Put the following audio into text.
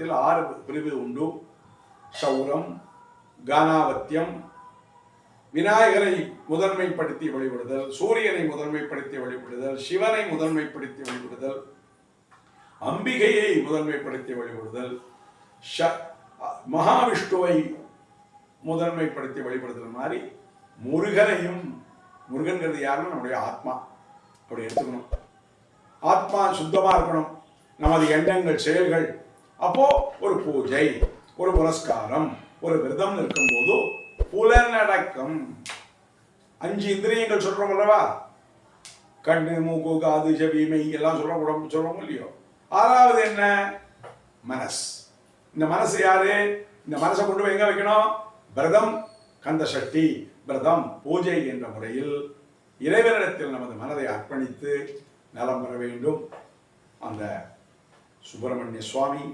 மந்திரத்தில் ஆறு பிரிவு உண்டு. சௌரம் கானாவத்தியம் விநாயகரை முதன்மைப்படுத்தி வழிபடுதல் சூரியனை முதன்மைப்படுத்தி வழிபடுதல் சிவனை முதன்மைப்படுத்தி வழிபடுதல் அம்பிகையை முதன்மைப்படுத்தி வழிபடுதல் ஷ- மகாவிஷ்ணுவை முதன்மைப்படுத்தி வழிபடுதல் மாதிரி முருகனையும் முருகன்கிறது யாருன்னா நம்முடைய ஆத்மா. அப்படி எடுத்துக்கணும். ஆத்மா சுத்தமா இருக்கணும். நமது எண்ணங்கள் செயல்கள் அப்போ ஒரு பூஜை ஒரு புரஸ்காரம் ஒரு விரதம் இருக்கும்போது புலனடக்கம். அஞ்சு இந்திரியங்கள் சொல்றோம் அல்லவா? கண்ணு மூக்கு காது செவி மெய் எல்லாம் சொல்றோம் உடம்பு சொல்றோம் இல்லையோ? ஆறாவது என்ன? மனஸ் இந்த மனசு யாரு? இந்த மனசை கொண்டு போய் எங்க வைக்கணும்? விரதம் கந்த சக்தி விரதம் பூஜை என்ற முறையில் இறைவனிடத்தில் நமது மனதை அர்ப்பணித்து நலம் பெற வேண்டும். அந்த சுப்பிரமணிய சுவாமி